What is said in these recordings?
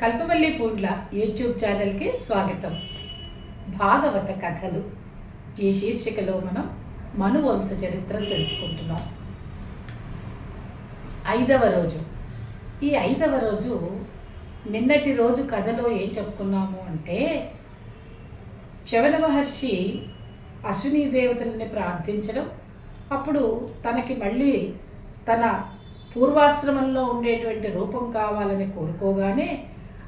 కల్పవల్లి ఫుడ్ల YouTube ఛానల్కి స్వాగతం. భాగవత కథలు. ఈ శీర్షికలో మనం మనువంశ చరిత్ర తెలుసుకుంటున్నాం. ఐదవ రోజు. ఈ ఐదవ రోజు నిన్నటి రోజు కథలో ఏం చెప్పుకున్నాము అంటే చవన మహర్షి అశ్విని దేవతలని ప్రార్థించడం అప్పుడు తనకి మళ్ళీ తన పూర్వాశ్రమంలో ఉండేటువంటి రూపం కావాలని కోరుకోగానే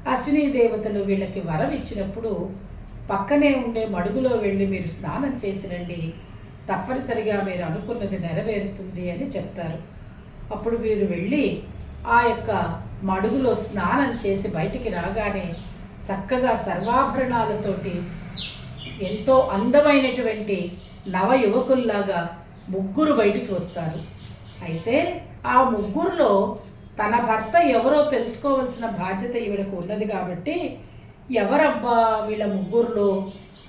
అశ్విని దేవతలు వీళ్ళకి వరం ఇచ్చినప్పుడు పక్కనే ఉండే మడుగులో వెళ్ళి మీరు స్నానం చేసి రండి. తప్పనిసరిగా మీరు అనుకున్నది నెరవేరుతుంది అని చెప్తారు. అప్పుడు వీరు వెళ్ళి ఆ యొక్క మడుగులో స్నానం చేసి బయటికి రాగానే చక్కగా సర్వాభరణాలతోటి ఎంతో అందమైనటువంటి నవ యువకుల్లాగా ముగ్గురు బయటికి వస్తారు. అయితే ఆ ముగ్గురులో తన భర్త ఎవరో తెలుసుకోవాల్సిన బాధ్యత ఈవిడకు ఉన్నది కాబట్టి ఎవరబ్బా వీళ్ళ ముగ్గురులో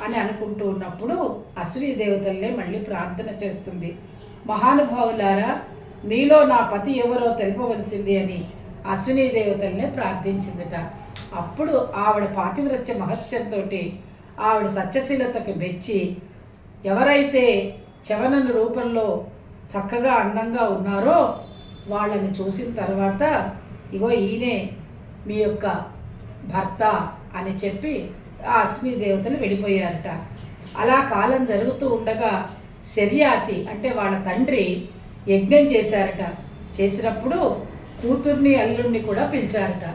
అని అనుకుంటూ ఉన్నప్పుడు అశ్విని దేవతల్నే మళ్ళీ ప్రార్థన చేస్తుంది. మహానుభావులారా మీలో నా పతి ఎవరో తెలుపవలసింది అని అశ్విని దేవతల్నే ప్రార్థించిందట. అప్పుడు ఆవిడ పాతివ్రత్య మహత్యంతో ఆవిడ సత్యశీలతకు మెచ్చి ఎవరైతే చవనను రూపంలో చక్కగా అందంగా ఉన్నారో వాళ్ళని చూసిన తర్వాత ఇగో ఈయనే మీ యొక్క భర్త అని చెప్పి ఆ అశ్విని దేవతలు వెళ్ళిపోయారట. అలా కాలం జరుగుతూ ఉండగా శర్యాతి అంటే వాళ్ళ తండ్రి యజ్ఞం చేశారట. చేసినప్పుడు కూతుర్ని అల్లుడిని కూడా పిలిచారట.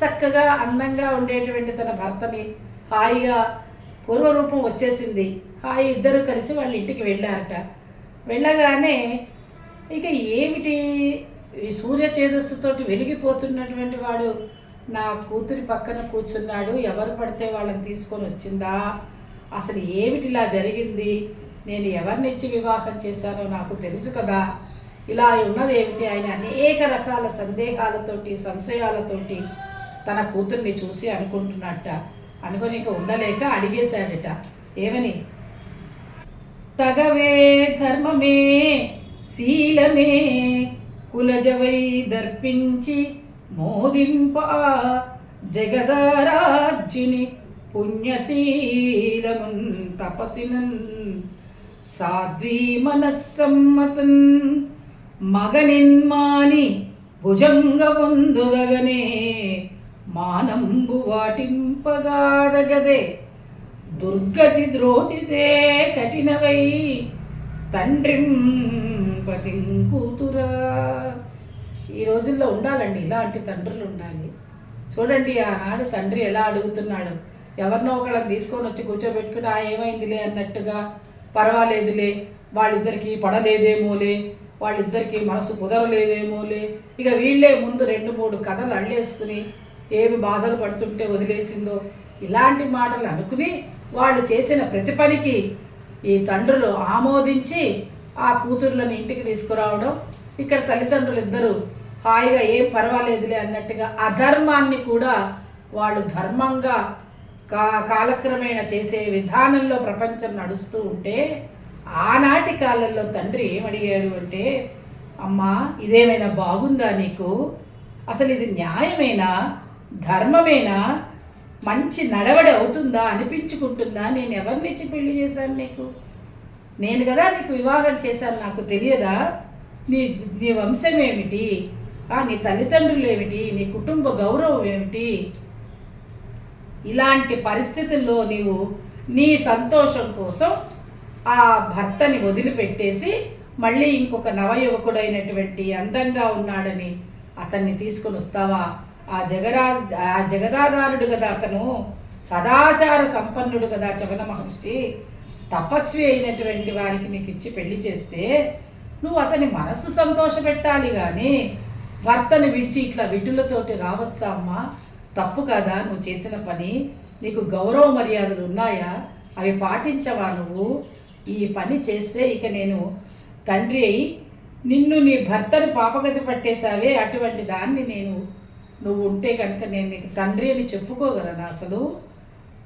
చక్కగా అందంగా ఉండేటువంటి తన భర్తని హాయిగా పూర్వరూపం వచ్చేసింది. హాయి ఇద్దరు కలిసి వాళ్ళ ఇంటికి వెళ్ళారట. వెళ్ళగానే ఇక ఏమిటి? ఈ సూర్య చేదస్సుతోటి వెలిగిపోతున్నటువంటి వాడు నా కూతురి పక్కన కూర్చున్నాడు. ఎవరు పడితే వాళ్ళని తీసుకొని వచ్చిందా? అసలు ఏమిటి ఇలా జరిగింది? నేను ఎవరినిచ్చి వివాహం చేశానో నాకు తెలుసు కదా. ఇలా ఉన్నది ఏమిటి? ఆయన అనేక రకాల సందేహాలతోటి సంశయాలతోటి తన కూతుర్ని చూసి అనుకుంటున్నట్ట. అనుకొని ఇక ఉండలేక అడిగేశాడట. ఏమని? తగవే ధర్మమే శీలమే కులజవై దర్పించి మోదింప జగదారాజ్యుని పుణ్యశీలమున్ తపసినన్ సాధ్వీ మనస్సమ్మతన్ మగనిన్మాని భుజంగ పొందుదగనే మానంబు వాటింపగాదగదే. దుర్గతి ద్రోచితే కఠినవై తండ్రిం కూతురా. ఈ రోజుల్లో ఉండాలండి ఇలాంటి తండ్రులు ఉండాలి. చూడండి ఆనాడు తండ్రి ఎలా అడుగుతున్నాడు. ఎవరినో ఒకళ్ళని తీసుకొని వచ్చి కూర్చోబెట్టుకుని ఆ ఏమైందిలే అన్నట్టుగా పర్వాలేదులే వాళ్ళిద్దరికీ పడలేదేమోలే వాళ్ళిద్దరికీ మనసు కుదరలేదేమోలే. ఇక వీళ్ళే ముందు రెండు మూడు కథలు అల్లేసుకుని ఏమి బాధలు పడుతుంటే వదిలేసిందో ఇలాంటి మాటలు అనుకుని వాళ్ళు చేసిన ప్రతి పనికి ఈ తండ్రులు ఆమోదించి ఆ కూతుర్లను ఇంటికి తీసుకురావడం ఇక్కడ తల్లిదండ్రులు ఇద్దరు హాయిగా ఏం పర్వాలేదులే అన్నట్టుగా అధర్మాన్ని కూడా వాళ్ళు ధర్మంగా కా కాలక్రమేణా చేసే విధానంలో ప్రపంచం నడుస్తూ ఉంటే ఆనాటి కాలంలో తండ్రి ఏమడిగాడు అంటే అమ్మా ఇదేమైనా బాగుందా నీకు? అసలు ఇది న్యాయమేనా? ధర్మమేనా? మంచి నడవడి అవుతుందా? అనిపించుకుంటుందా? నేను ఎవరినిచ్చి పెళ్ళి చేశాను నీకు? నేను కదా నీకు వివాహం చేశాను నాకు తెలియదా? నీ నీ వంశం ఏమిటి? నీ తల్లిదండ్రులు ఏమిటి? నీ కుటుంబ గౌరవం ఏమిటి? ఇలాంటి పరిస్థితుల్లో నీవు నీ సంతోషం కోసం ఆ భర్తని వదిలిపెట్టేసి మళ్ళీ ఇంకొక నవయువకుడైనటువంటి అందంగా ఉన్నాడని అతన్ని తీసుకొని వస్తావా? ఆ జగరా ఆ జగదాదారుడు కదా అతను. సదాచార సంపన్నుడు కదా చవన మహర్షి. తపస్వి అయినటువంటి వారికి నీకు ఇచ్చి పెళ్ళి చేస్తే నువ్వు అతని మనస్సు సంతోషపెట్టాలి కానీ భర్తను విడిచి ఇట్లా విటులతోటి రావచ్చా అమ్మా? తప్పు కదా? నువ్వు చేసిన పని? నీకు గౌరవ మర్యాదలు ఉన్నాయా? అవి పాటించవా నువ్వు? ఈ పని చేస్తే ఇక నేను తండ్రి అయి నిన్ను నీ భర్తను పాపగతి పట్టేశావే. అటువంటి దాన్ని నేను నువ్వు ఉంటే కనుక నేను నీకు తండ్రి అని చెప్పుకోగలను అసలు?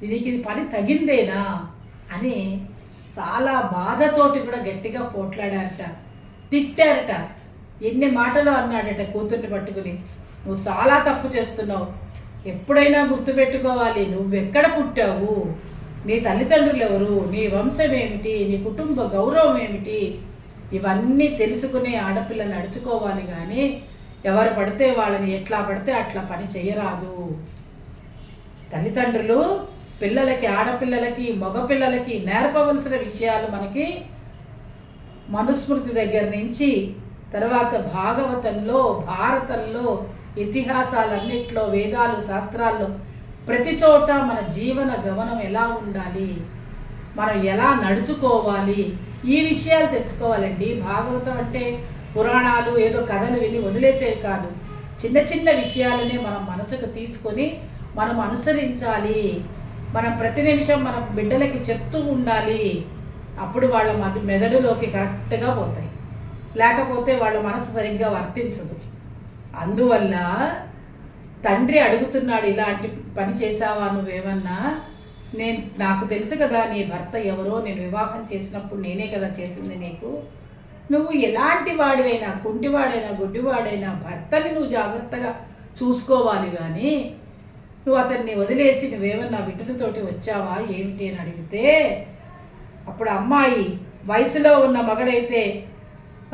నీకు ఇది పని తగిందేనా? అని చాలా బాధతోటి కూడా గట్టిగా పోట్లాడారట తిట్టారట ఎన్ని మాటలు అన్నాడట కూతుర్ని పట్టుకుని. నువ్వు చాలా తప్పు చేస్తున్నావు. ఎప్పుడైనా గుర్తుపెట్టుకోవాలి. నువ్వెక్కడ పుట్టావు? నీ తల్లిదండ్రులు ఎవరు నీ వంశం ఏమిటి? నీ కుటుంబ గౌరవం ఏమిటి? ఇవన్నీ తెలుసుకునే ఆడపిల్ల నడుచుకోవాలి కానీ ఎవరు పడితే వాళ్ళని ఎట్లా పడితే అట్లా పని చేయరాదు. తల్లిదండ్రులు పిల్లలకి ఆడపిల్లలకి మగపిల్లలకి నేర్పవలసిన విషయాలు మనకి మనుస్మృతి దగ్గర నుంచి తర్వాత భాగవతంలో భారతంలో ఇతిహాసాలన్నిట్లో వేదాలు శాస్త్రాల్లో ప్రతి చోట మన జీవన గమనం ఎలా ఉండాలి? మనం ఎలా నడుచుకోవాలి? ఈ విషయాలు తెలుసుకోవాలండి. భాగవతం అంటే పురాణాలు ఏదో కథలు విని వదిలేసేవి కాదు. చిన్న చిన్న విషయాలనే మనం మనసుకు తీసుకొని మనం అనుసరించాలి. మనం ప్రతి నిమిషం మన బిడ్డలకి చెప్తూ ఉండాలి. అప్పుడు వాళ్ళ మధు మెదడులోకి కరెక్ట్గా పోతాయి. లేకపోతే వాళ్ళ మనసు సరిగ్గా వర్తించదు. అందువల్ల తండ్రి అడుగుతున్నాడు ఇలాంటి పని చేసావా నువ్వేమన్నా? నేను నాకు తెలుసు కదా నీ భర్త ఎవరో నేను వివాహం చేసినప్పుడు నేనే కదా చేసింది నీకు. నువ్వు ఎలాంటి వాడివైనా కుంటివాడైనా గుడ్డివాడైనా భర్తని నువ్వు జాగ్రత్తగా చూసుకోవాలి కానీ నువ్వు అతన్ని వదిలేసి నువ్వేమన్నా బిడ్డలతోటి వచ్చావా? ఏమిటి అని అడిగితే అప్పుడు అమ్మాయి వయసులో ఉన్న మగడైతే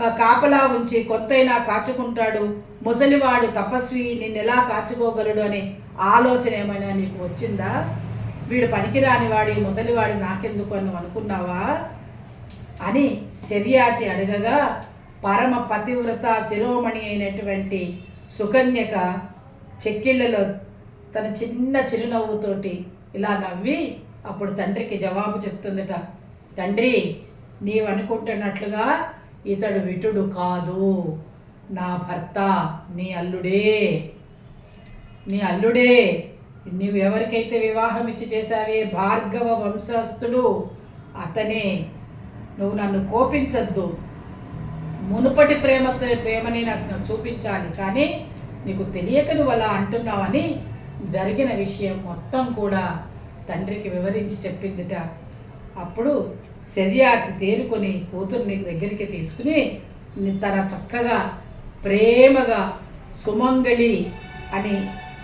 కాపలా ఉంచి కొత్తైనా కాచుకుంటాడు. ముసలివాడు తపస్వి నిన్ను ఎలా కాచుకోగలడు అనే ఆలోచన ఏమైనా నీకు వచ్చిందా? వీడు పనికిరాని వాడి ముసలివాడి నాకెందుకు అని అనుకున్నావా? అని శర్యాతి అడగగా పరమ పతివ్రత శిరోమణి అయినటువంటి సుకన్యక చెక్కిళ్ళలో తన చిన్న చిరునవ్వుతోటి ఇలా నవ్వి అప్పుడు తండ్రికి జవాబు చెప్తుందట తండ్రి నీవనుకుంటున్నట్లుగా ఇతడు విటుడు కాదు. నా భర్త నీ అల్లుడే. నీ అల్లుడే. నీవు ఎవరికైతే వివాహం ఇచ్చి చేశావే భార్గవ వంశస్థుడు అతనే. నువ్వు నన్ను కోపించద్దు. మునుపటి ప్రేమతో ప్రేమని నాకు చూపించాలి కానీ నీకు తెలియక నువ్వు అలా అంటున్నావని జరిగిన విషయం మొత్తం కూడా తండ్రికి వివరించి చెప్పిందిట. అప్పుడు శర్యాతి తేరుకొని కూతుర్ని దగ్గరికి తీసుకుని తన చక్కగా ప్రేమగా సుమంగళి అని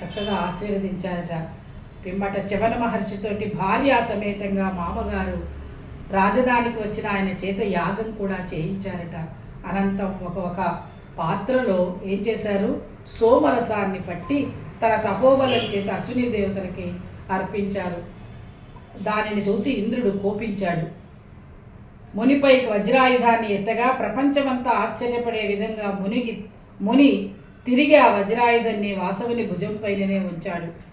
చక్కగా ఆశీర్వదించారట. పిమ్మట చవన మహర్షితోటి భార్య సమేతంగా మామగారు రాజధానికి వచ్చిన ఆయన చేత యాగం కూడా చేయించారట. అనంతం ఒక ఒక పాత్రలో ఏం చేశారు? సోమరసాన్ని పట్టి తన తపోబలం చేత అశ్విని దేవతలకి అర్పించారు. దానిని చూసి ఇంద్రుడు కోపించాడు. మునిపై వజ్రాయుధాన్ని ఎత్తగా ప్రపంచమంతా ఆశ్చర్యపడే విధంగా మునిగి ముని తిరిగి ఆ వజ్రాయుధాన్ని వాసవుని భుజంపైననే ఉంచాడు.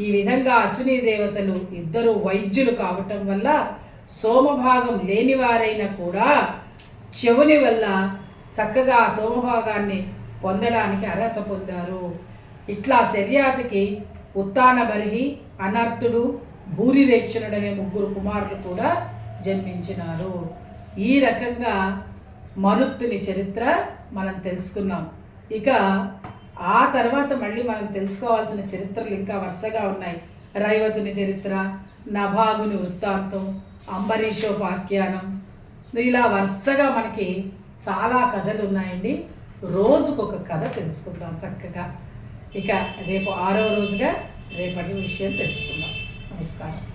ఈ విధంగా అశ్విని దేవతలు ఇద్దరు వైద్యులు కావటం వల్ల సోమభాగం లేనివారైనా కూడా చెవుని వల్ల చక్కగా ఆ సోమభాగాన్ని పొందడానికి అర్హత పొందారు. ఇట్లా శర్యాతికి ఉత్తాన బరిగి అనర్థుడు భూరిరేక్షణుడనే ముగ్గురు కుమారులు కూడా జన్మించినారు. ఈ రకంగా మరుత్తుని చరిత్ర మనం తెలుసుకున్నాం. ఇక ఆ తర్వాత మళ్ళీ మనం తెలుసుకోవాల్సిన చరిత్రలు ఇంకా వరుసగా ఉన్నాయి. రైవతుని చరిత్ర నభాగుని వృత్తాంతం అంబరీషోపాఖ్యానం. ఇలా వరుసగా మనకి చాలా కథలు ఉన్నాయండి. రోజుకొక కథ తెలుసుకుందాం చక్కగా. ఇక రేపు ఆరో రోజుగా రేపటి విషయం తెలుసుకుందాం. నమస్కారం.